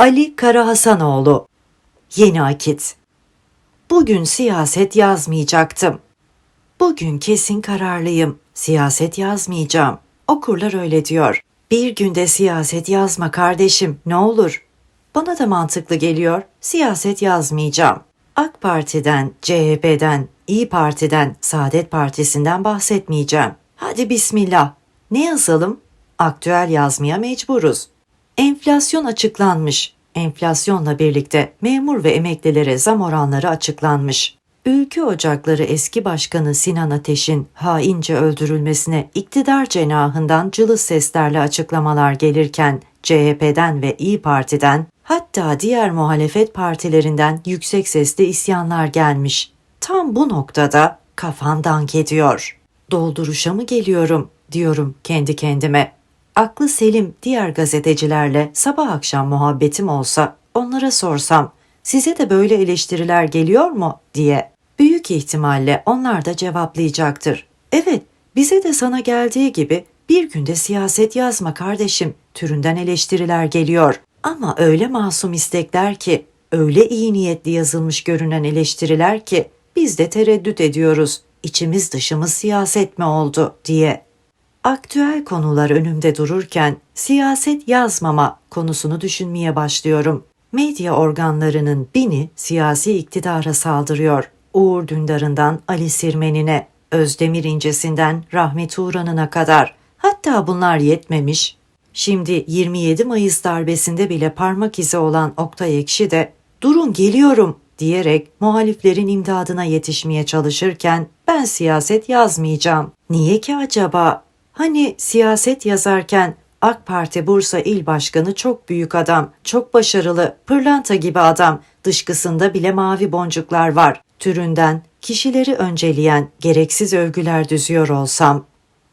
Ali Karahasanoğlu Yeni Akit Bugün siyaset yazmayacaktım. Bugün kesin kararlıyım. Siyaset yazmayacağım. Okurlar öyle diyor. Bir günde siyaset yazma kardeşim ne olur. Bana da mantıklı geliyor. Siyaset yazmayacağım. AK Parti'den, CHP'den, İyi Parti'den, Saadet Partisi'nden bahsetmeyeceğim. Hadi bismillah. Ne yazalım? Aktüel yazmaya mecburuz. Enflasyon açıklanmış. Enflasyonla birlikte memur ve emeklilere zam oranları açıklanmış. Ülke Ocakları eski başkanı Sinan Ateş'in haince öldürülmesine iktidar cenahından cılız seslerle açıklamalar gelirken CHP'den ve İyi Parti'den hatta diğer muhalefet partilerinden yüksek sesli isyanlar gelmiş. Tam bu noktada kafam dank ediyor. Dolduruşa mı geliyorum diyorum kendi kendime. Aklı selim diğer gazetecilerle sabah akşam muhabbetim olsa onlara sorsam size de böyle eleştiriler geliyor mu diye. Büyük ihtimalle onlar da cevaplayacaktır. Evet bize de sana geldiği gibi bir günde siyaset yazma kardeşim türünden eleştiriler geliyor. Ama öyle masum istekler ki, öyle iyi niyetli yazılmış görünen eleştiriler ki biz de tereddüt ediyoruz. İçimiz dışımız siyaset mi oldu diye. Aktüel konular önümde dururken siyaset yazmama konusunu düşünmeye başlıyorum. Medya organlarının bini siyasi iktidara saldırıyor. Uğur Dündar'ından Ali Sirmen'ine, Özdemir İncesi'nden Rahmet Uğran'ına kadar. Hatta bunlar yetmemiş. Şimdi 27 Mayıs darbesinde bile parmak izi olan Oktay Ekşi de durun geliyorum diyerek muhaliflerin imdadına yetişmeye çalışırken ben siyaset yazmayacağım. Niye ki acaba? Hani siyaset yazarken AK Parti Bursa İl Başkanı çok büyük adam, çok başarılı, pırlanta gibi adam, dışkısında bile mavi boncuklar var. Türünden kişileri önceleyen gereksiz övgüler düzüyor olsam.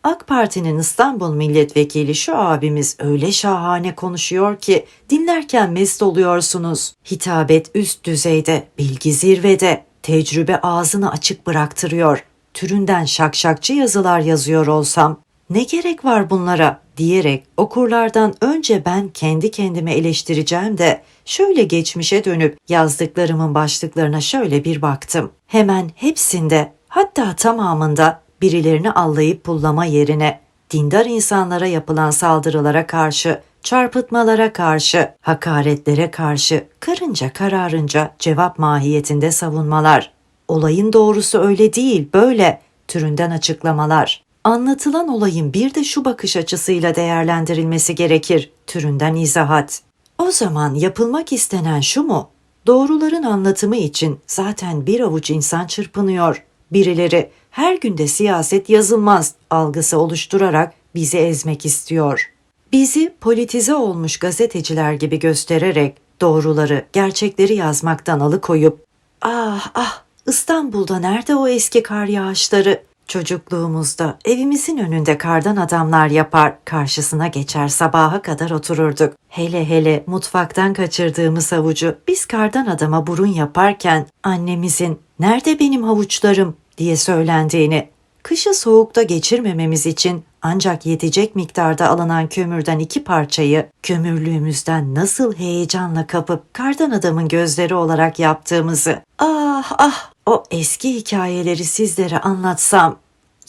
AK Parti'nin İstanbul Milletvekili şu abimiz öyle şahane konuşuyor ki dinlerken mest oluyorsunuz. Hitabet üst düzeyde, bilgi zirvede, tecrübe ağzını açık bıraktırıyor. Türünden şakşakçı yazılar yazıyor olsam ne gerek var bunlara diyerek okurlardan önce ben kendi kendime eleştireceğim de şöyle geçmişe dönüp yazdıklarımın başlıklarına şöyle bir baktım. Hemen hepsinde hatta tamamında birilerini allayıp pullama yerine dindar insanlara yapılan saldırılara karşı, çarpıtmalara karşı, hakaretlere karşı karınca kararınca cevap mahiyetinde savunmalar. Olayın doğrusu öyle değil, böyle türünden açıklamalar. Anlatılan olayın bir de şu bakış açısıyla değerlendirilmesi gerekir türünden izahat. O zaman yapılmak istenen şu mu? Doğruların anlatımı için zaten bir avuç insan çırpınıyor. Birileri her günde siyaset yazılmaz algısı oluşturarak bizi ezmek istiyor. Bizi politize olmuş gazeteciler gibi göstererek doğruları, gerçekleri yazmaktan alıkoyup ah ah İstanbul'da nerede o eski kar yağışları? Çocukluğumuzda evimizin önünde kardan adamlar yapar, karşısına geçer sabaha kadar otururduk. Hele hele mutfaktan kaçırdığımız havucu biz kardan adama burun yaparken annemizin "Nerede benim havuçlarım?" diye söylendiğini, kışı soğukta geçirmememiz için ancak yetecek miktarda alınan kömürden iki parçayı kömürlüğümüzden nasıl heyecanla kapıp kardan adamın gözleri olarak yaptığımızı, ah ah o eski hikayeleri sizlere anlatsam,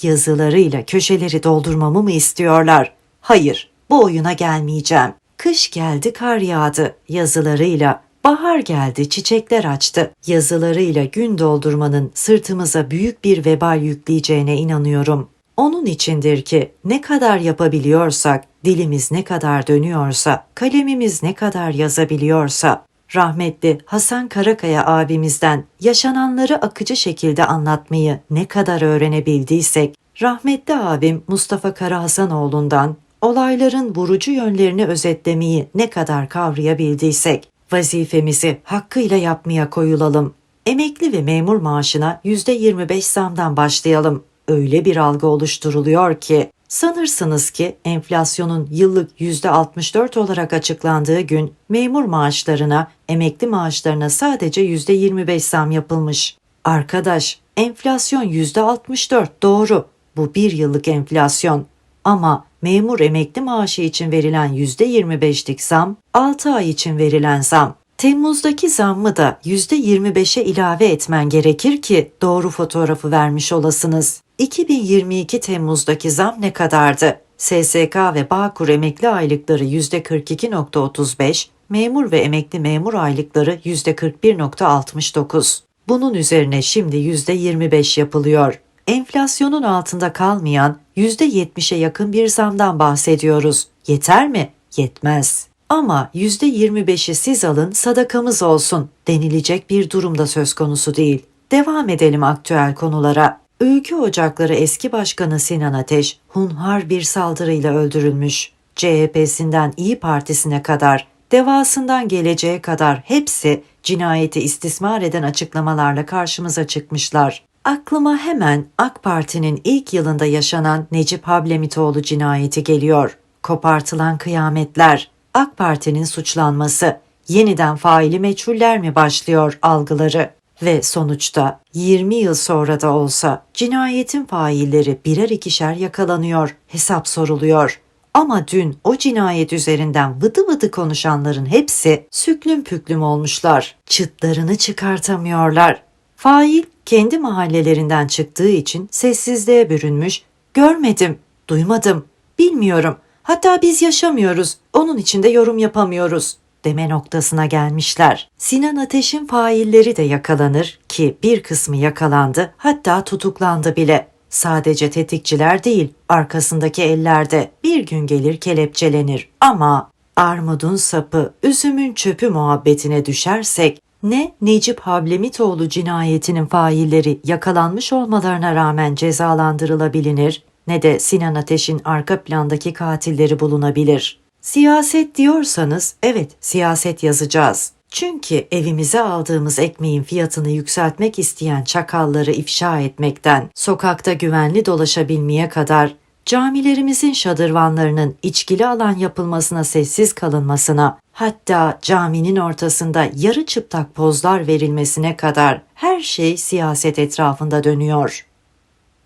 yazılarıyla köşeleri doldurmamı mı istiyorlar? Hayır, bu oyuna gelmeyeceğim. Kış geldi kar yağdı yazılarıyla, bahar geldi çiçekler açtı yazılarıyla gün doldurmanın sırtımıza büyük bir vebal yükleyeceğine inanıyorum. Onun içindir ki ne kadar yapabiliyorsak, dilimiz ne kadar dönüyorsa, kalemimiz ne kadar yazabiliyorsa, rahmetli Hasan Karakaya abimizden yaşananları akıcı şekilde anlatmayı ne kadar öğrenebildiysek, rahmetli abim Mustafa Karahasanoğlu'ndan olayların vurucu yönlerini özetlemeyi ne kadar kavrayabildiysek, vazifemizi hakkıyla yapmaya koyulalım. Emekli ve memur maaşına %25 zamdan başlayalım. Öyle bir algı oluşturuluyor ki Sanırsınız ki enflasyonun yıllık %64 olarak açıklandığı gün memur maaşlarına, emekli maaşlarına sadece %25 zam yapılmış. Arkadaş, enflasyon %64 doğru. Bu bir yıllık enflasyon. Ama memur emekli maaşı için verilen %25'lik zam, 6 ay için verilen zam. Temmuz'daki zammı da %25'e ilave etmen gerekir ki doğru fotoğrafı vermiş olasınız. 2022 Temmuz'daki zam ne kadardı? SSK ve Bağkur emekli aylıkları %42.35, memur ve emekli memur aylıkları %41.69. Bunun üzerine şimdi %25 yapılıyor. Enflasyonun altında kalmayan %70'e yakın bir zamdan bahsediyoruz. Yeter mi? Yetmez. Ama %25'i siz alın sadakamız olsun denilecek bir durumda söz konusu değil. Devam edelim aktüel konulara. Ülke Ocakları eski başkanı Sinan Ateş hunhar bir saldırıyla öldürülmüş. CHP'sinden İyi Partisi'ne kadar, devasından geleceğe kadar hepsi cinayeti istismar eden açıklamalarla karşımıza çıkmışlar. Aklıma hemen AK Parti'nin ilk yılında yaşanan Necip Hablemitoğlu cinayeti geliyor. Kopartılan kıyametler, AK Parti'nin suçlanması, yeniden faili meçhuller mi başlıyor algıları? Ve sonuçta 20 yıl sonra da olsa cinayetin failleri birer ikişer yakalanıyor, hesap soruluyor. Ama dün o cinayet üzerinden vıdı vıdı konuşanların hepsi süklüm püklüm olmuşlar. Çıtlarını çıkartamıyorlar. Fail kendi mahallelerinden çıktığı için sessizliğe bürünmüş, görmedim, duymadım, bilmiyorum, hatta biz yaşamıyoruz, onun için de yorum yapamıyoruz deme noktasına gelmişler. Sinan Ateş'in failleri de yakalanır ki bir kısmı yakalandı hatta tutuklandı bile. Sadece tetikçiler değil, arkasındaki ellerde bir gün gelir kelepçelenir. Ama armudun sapı, üzümün çöpü muhabbetine düşersek ne Necip Hablemitoğlu cinayetinin failleri yakalanmış olmalarına rağmen cezalandırılabilir ne de Sinan Ateş'in arka plandaki katilleri bulunabilir. Siyaset diyorsanız evet siyaset yazacağız. Çünkü evimize aldığımız ekmeğin fiyatını yükseltmek isteyen çakalları ifşa etmekten, sokakta güvenli dolaşabilmeye kadar camilerimizin şadırvanlarının içkili alan yapılmasına sessiz kalınmasına, hatta caminin ortasında yarı çıplak pozlar verilmesine kadar her şey siyaset etrafında dönüyor.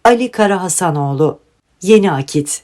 Ali Kara Hasanoğlu Yeni Akit